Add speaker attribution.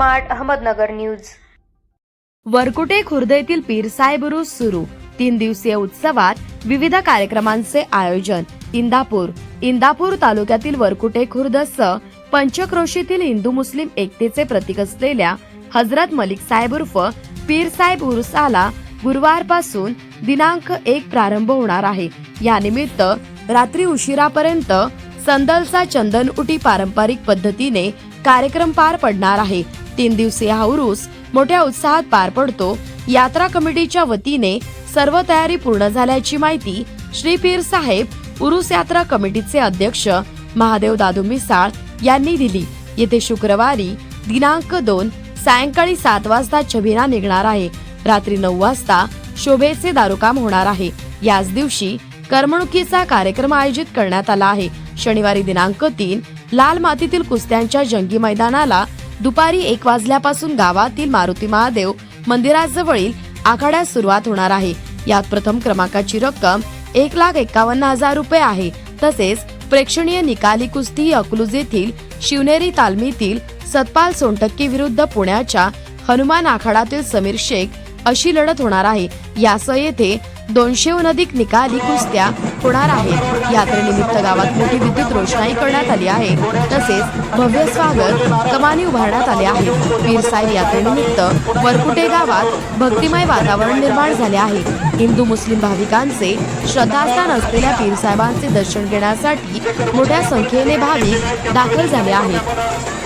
Speaker 1: Smart Ahmednagar news.
Speaker 2: Varkute Khurd येथील पीर सुरू. तीन दिवसीय उत्सवात विविध कार्यक्रमांचे आयोजन. इंदापूर. इंदापूर तालुक्यातील वरकुटे खुर्द पंचक्रोशीतील हिंदू मुस्लिम एकतेचे प्रतीक असलेल्या हजरत मलिक साहेब उर्फ पीर साहेब उरुसाला गुरुवारपासून दिनांक एक प्रारंभ होणार आहे. यानिमित्त रात्री उशिरापर्यंत संदलचा चंदन उटी पारंपरिक पद्धतीने कार्यक्रम पार पडणार आहे. तीन दिवसीय हा उरूस मोठ्या उत्साहात पार पडतो. यात्रा कमिटीच्या वतीने सर्व तयारी पूर्ण झाल्याची माहिती श्री पीर साहेब उरूस यात्रा कमिटीचे अध्यक्ष महादेव दादू मिसाळ यांनी दिली. येथे शुक्रवारी दिनांक दोन सायंकाळी सात वाजता छबिना निघणार आहे. रात्री नऊ वाजता शोभेचे दारुकाम होणार आहे. याच दिवशी करमणुकीचा कार्यक्रम आयोजित करण्यात आला आहे. शनिवारी दिनांक तीन लाल मातीतील कुस्त्यांच्या जंगी मैदानाला दुपारी एक वाजल्यापासून गावातील मारुती महादेव मंदिराजवळील आखाड्यास सुरुवात होणार आहे. यात प्रथम क्रमांकाची रक्कम एक लाख एक्कावन्न हजार रुपये आहे. तसेच प्रेक्षणीय निकाली कुस्ती अकलूज येथील शिवनेरी तालमीतील सतपाल सोनटक्की विरुद्ध पुण्याच्या हनुमान आखाडातील समीर शेख अशी लढत होणार आहे. यासह येथे दोनशेहून अधिक निकाली कुस्त्या होणार आहेत यात्रेनिमित्त गावात मोठी विद्युत रोषणाई करण्यात आली आहे. तसेच भव्य स्वागत कमानी उभारण्यात आले आहे. पीरसाहेब यात्रेनिमित्त वरकुटे गावात भक्तिमय वातावरण निर्माण झाले आहे. हिंदू मुस्लिम भाविकांचे श्रद्धास्थान असलेल्या पीरसाहेबांचे दर्शन घेण्यासाठी मोठ्या संख्येने भाविक दाखल झाले आहेत.